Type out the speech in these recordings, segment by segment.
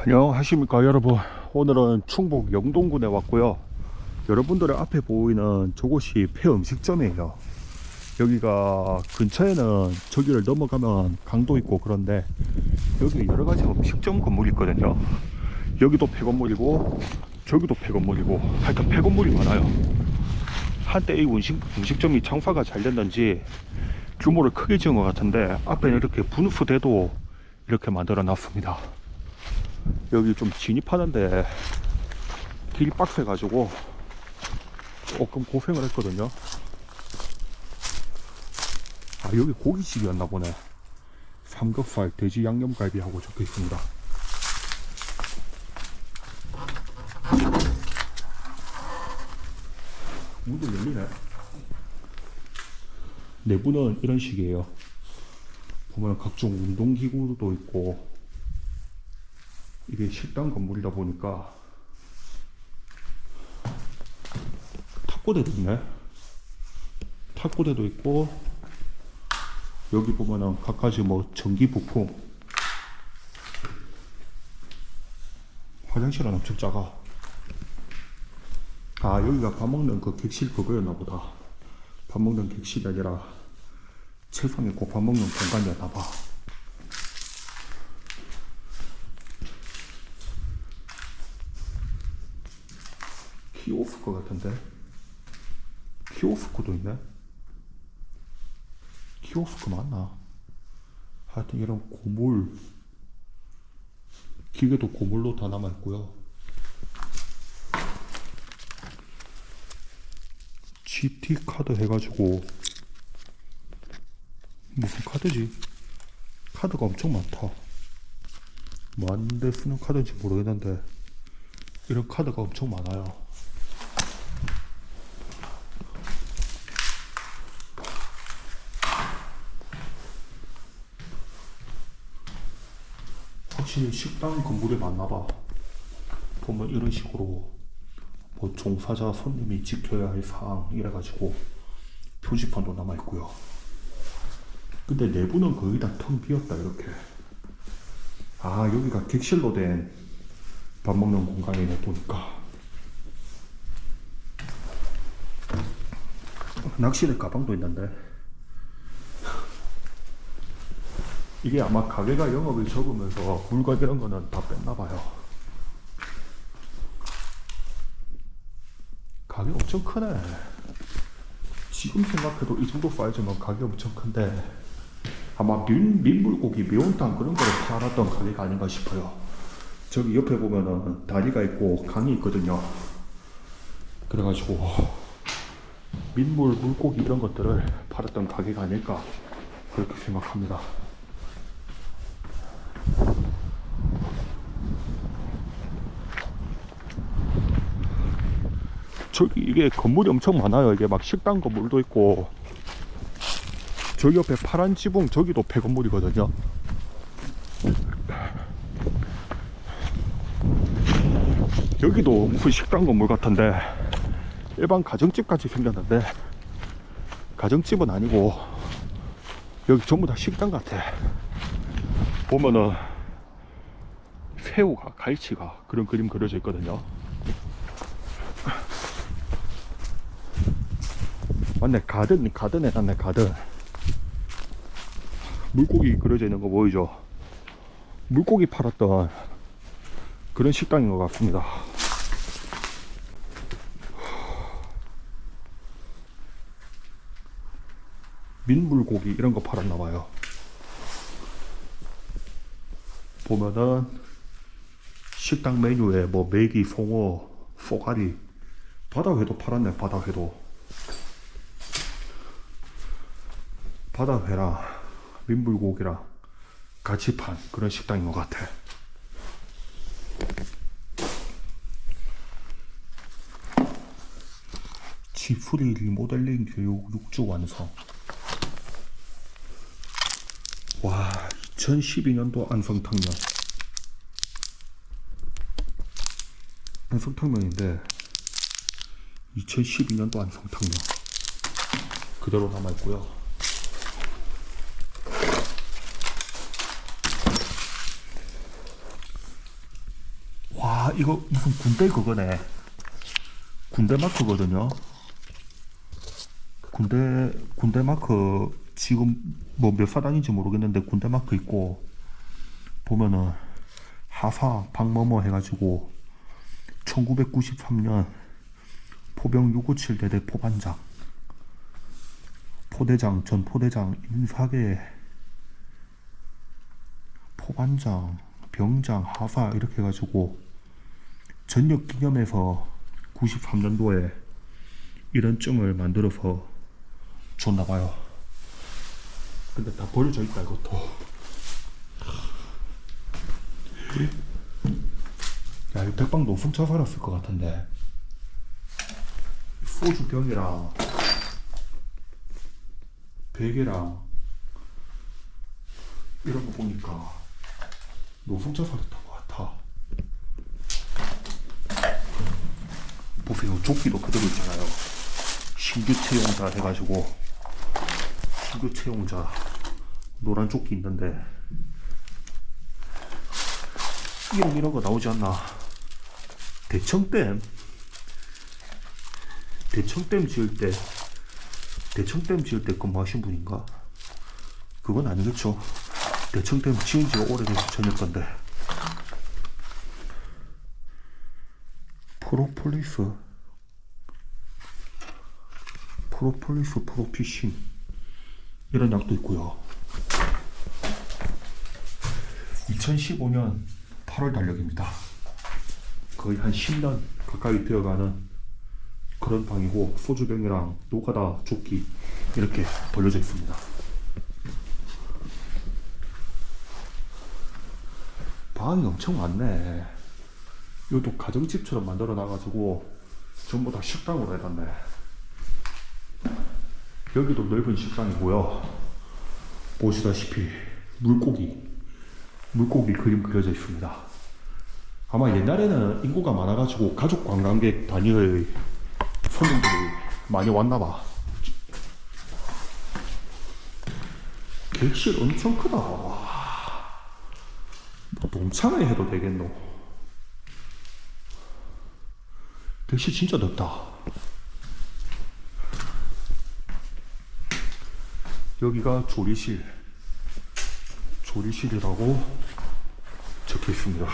안녕하십니까 여러분. 오늘은 충북 영동군에 왔고요. 여러분들 앞에 보이는 저곳이 폐음식점이에요. 여기가 근처에는 저기를 넘어가면 강도 있고 그런데 여기 여러가지 음식점 건물이 있거든요. 여기도 폐건물이고 저기도 폐건물이고 하여튼 폐건물이 많아요. 한때 이 음식, 음식점이 장사가 잘 됐는지 규모를 크게 지은 것 같은데 앞에는 이렇게 분수대도 이렇게 만들어 놨습니다 여기 좀 진입하는데 길이 빡세가지고 조금 고생을 했거든요. 아, 여기 고깃집이었나 보네. 삼겹살, 돼지 양념갈비하고 적혀 있습니다. 문도 열리네. 내부는 이런 식이에요. 보면 각종 운동기구도 있고, 이게 식당 건물이다 보니까 탁구대도 있네. 탁구대도 있고 여기 보면은 각가지 뭐 전기 부품 화장실은 엄청 작아. 아 여기가 밥 먹는 그 객실 그거였나 보다. 밥 먹는 객실이 아니라 책상에 꼭밥 먹는 공간이었나 봐. 키오스크 같은데? 키오스크도 있네? 키오스크 맞나? 하여튼 이런 고물. 기계도 고물로 다 남아있고요. GT 카드 해가지고 무슨 카드지? 카드가 엄청 많다. 뭐 하는데 쓰는 카드인지 모르겠는데 이런 카드가 엄청 많아요 확실히 식당 건물에 맞나봐. 보면 이런 식으로 뭐 종사자 손님이 지켜야 할 사항 이래가지고 표지판도 남아있고요. 근데 내부는 거의 다 텅 비었다 이렇게. 아 여기가 객실로 된 밥 먹는 공간이네 보니까. 낚시대 가방도 있는데. 이게 아마 가게가 영업이 적으면서 물건 이런 거는 다 뺐나 봐요. 가게 엄청 크네. 지금 생각해도 이 정도 사이즈면 가게 엄청 큰데 아마 민, 민물고기 매운탕 그런 거를 팔았던 가게가 아닌가 싶어요. 저기 옆에 보면은 다리가 있고 강이 있거든요. 그래가지고 민물 물고기 이런 것들을 팔았던 가게가 아닐까 그렇게 생각합니다. 저기 이게 건물이 엄청 많아요. 이게 막 식당 건물도 있고 저기 옆에 파란 지붕 저기도 폐건물이거든요. 여기도 무슨 식당 건물 같은데 일반 가정집 같이 생겼는데 가정집은 아니고 여기 전부 다 식당 같아. 보면은 새우가 갈치가 그런 그림 그려져 있거든요. 맞네 가든 가든 해놨네 가든. 물고기 그려져 있는 거 보이죠? 물고기 팔았던 그런 식당인 것 같습니다. 민물고기 이런 거 팔았나 봐요 보면은 식당 메뉴에 뭐 메기, 송어, 쏘가리 바다회도 팔았네 바다회도 바다회랑 민물고기랑 같이 판 그런 식당인 것 같아. 지프리 리모델링 교육 6주 완성. 와, 2012년도 안성탕면. 안성탕면인데 2012년도 안성탕면 그대로 남아 있고요. 아 이거 무슨 군대 그거네 군대 마크거든요 군대 군대 마크 지금 뭐 몇 사단인지 모르겠는데 군대 마크 있고 보면은 하사 박머머 해가지고 1993년 포병 657 대대 포반장 포대장 전 포대장 인사계 포반장 병장 하사 이렇게 해가지고 전역 기념해서 93년도에 이런 증을 만들어서 줬나봐요 근데 다 버려져 있다 이것도 야, 이 백방 높은 차 살았을 것 같은데. 소주 병이랑 베개랑 이런 거 보니까 노숙자 살았던 것 같아. 보세요, 조끼도 그대로 있잖아요. 신규 채용자 해가지고 신규 채용자 노란 조끼 있는데 이런 이런 거 나오지 않나? 대청댐 대청댐 지을 때 대청댐 지을 때 근무하신 분인가? 그건 아니겠죠. 대청댐 지은 지가 오래돼서 전일 건데. 프로폴리스 프로폴리스 프로피신 이런 약도 있고요. 2015년 8월 달력입니다. 거의 한 10년 가까이 되어가는 그런 방이고 소주병이랑 노가다 조끼 이렇게 벌려져 있습니다. 방이 엄청 많네. 이것도 가정집처럼 만들어 놔가지고 전부 다 식당으로 해놨네. 여기도 넓은 식당이고요. 보시다시피 물고기 물고기 그림 그려져 있습니다. 아마 옛날에는 인구가 많아가지고 가족 관광객 단위의 손님들이 많이 왔나봐. 객실 엄청 크다. 와. 뭐 동창회 해도 되겠노. 객실 진짜 넓다. 여기가 조리실. 조리실이라고 적혀 있습니다.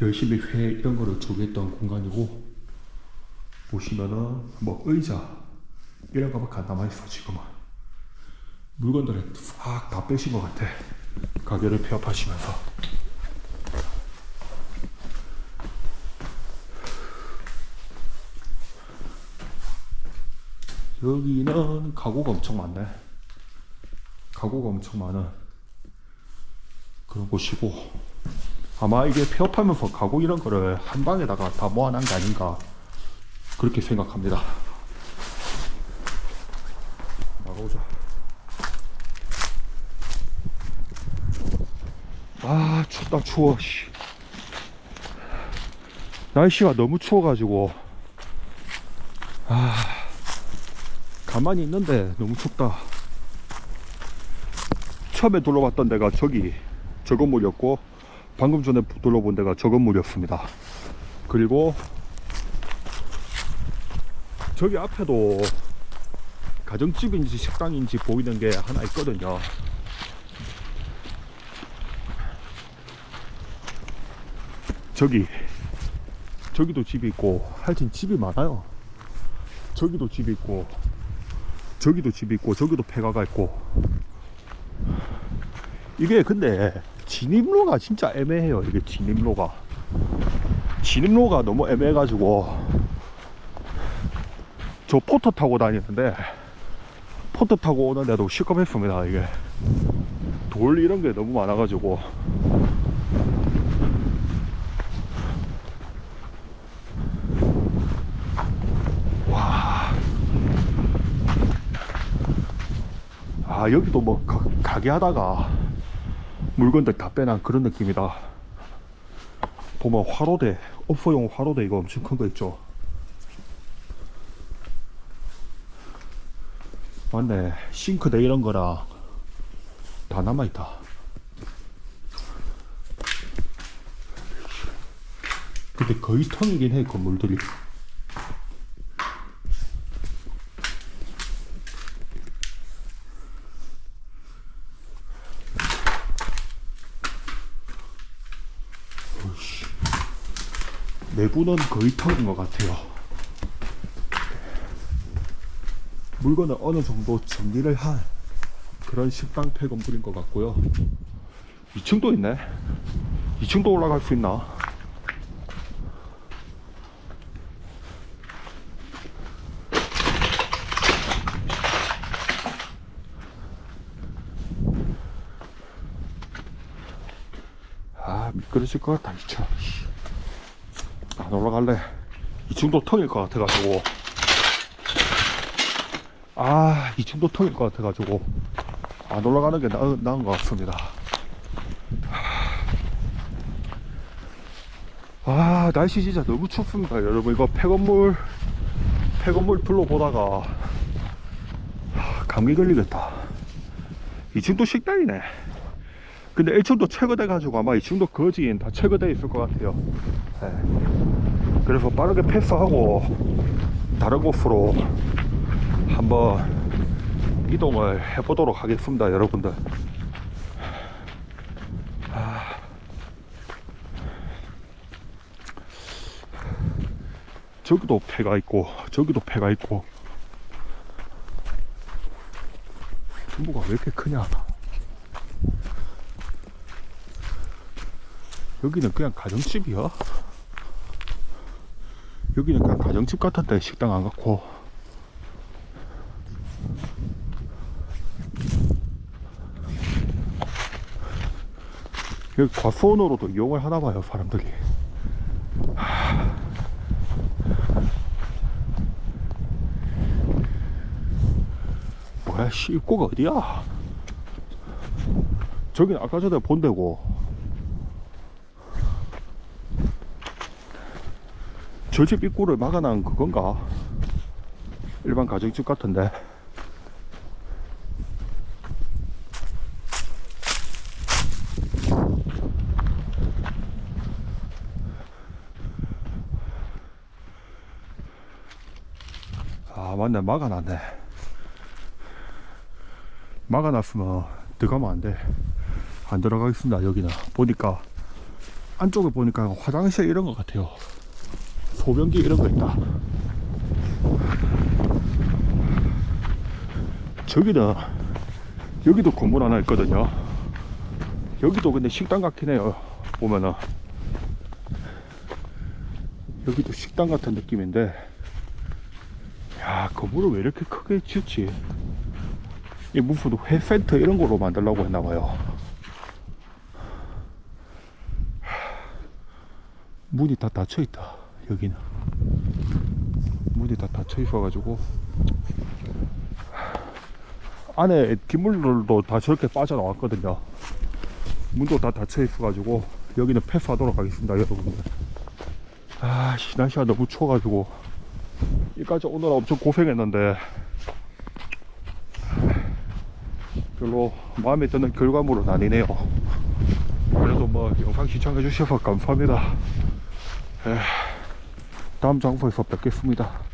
열심히 회 이런 거를 조리했던 공간이고 보시면은 뭐 의자 이런 거밖에 안 남아 있어 지금은. 물건들을 싹 다 빼신 것 같아. 가게를 폐업하시면서. 여기는 가구가 엄청 많네. 가구가 엄청 많은 그런 곳이고 아마 이게 폐업하면서 가구 이런 거를 한 방에다가 다 모아놓은 게 아닌가 그렇게 생각합니다. 나가보자. 아 춥다 추워 씨. 날씨가 너무 추워가지고. 아 가만히 있는데 너무 춥다. 처음에 둘러봤던 데가 저기 저 건물이었고 방금 전에 둘러본 데가 저 건물이었습니다. 그리고 저기 앞에도 가정집인지 식당인지 보이는 게 하나 있거든요. 저기 저기도 집이 있고 하여튼 집이 많아요. 저기도 집이 있고 저기도 집이 있고 저기도 폐가가 있고 이게 근데 진입로가 진짜 애매해요 이게 진입로가. 진입로가 너무 애매해가지고 저 포터 타고 다니는데 포터 타고 오는데도 시급했습니다 이게. 돌 이런 게 너무 많아가지고. 와. 아 여기도 뭐 가, 가게 하다가 물건들 다 빼난 그런 느낌이다. 보면 화로대, 업소용 화로대 이거 엄청 큰 거 있죠. 맞네. 싱크대 이런 거랑 다 남아있다. 근데 거의 텅이긴 해 건물들이 내부는 거의 텅인 것 같아요. 물건을 어느 정도 정리를 한 그런 식당 폐건물인 것 같고요. 2층도 있네. 2층도 올라갈 수 있나? 아 미끄러질 것 같다 2층 안 올라갈래. 2층도 텅일 것 같아가지고. 아 2층도 텅일 것 같아가지고 안 올라가는 게 나, 나은 것 같습니다. 아 날씨 진짜 너무 춥습니다 여러분. 이거 폐건물 폐건물 둘러보다가 하, 감기 걸리겠다. 2층도 식당이네. 근데 1층도 철거돼 가지고 아마 2층도 거진 다 철거돼 있을 것 같아요. 네. 그래서 빠르게 패스하고 다른 곳으로 한번 이동을 해보도록 하겠습니다 여러분들. 아. 저기도 폐가 있고 저기도 폐가 있고. 중부가 왜 이렇게 크냐? 여기는 그냥 가정집이야 여기는 그냥 가정집 같은데 식당 안 갖고. 여기 과수원으로도 이용을 하나 봐요 사람들이. 하. 뭐야 씨 입구가 어디야? 저긴 아까 전에 본 데고 저집 입구를 막아놓은 그건가? 일반 가정집 같은데. 아 맞네. 막아놨네. 막아놨으면 들어가면 안 돼. 안 들어가겠습니다 여기는. 보니까 안쪽에 보니까 화장실 이런 것 같아요 소변기 이런 거 있다. 저기는 여기도 건물 하나 있거든요. 여기도 근데 식당 같긴 해요 보면은. 여기도 식당 같은 느낌인데. 야 건물을 왜 이렇게 크게 지었지? 이 무슨 회센터 이런 걸로 만들려고 했나봐요. 문이 다 닫혀 있다 여기는. 문이 다 닫혀 있어 가지고. 안에 기물들도 다 저렇게 빠져나왔거든요. 문도 다 닫혀 있어 가지고 여기는 패스하도록 하겠습니다 여러분들. 아씨 날씨가 너무 추워 가지고. 여기까지 오늘 엄청 고생했는데. 별로 마음에 드는 결과물은 아니네요. 그래도 뭐 영상 시청해 주셔서 감사합니다. 에휴, 다음 장소에서 뵙겠습니다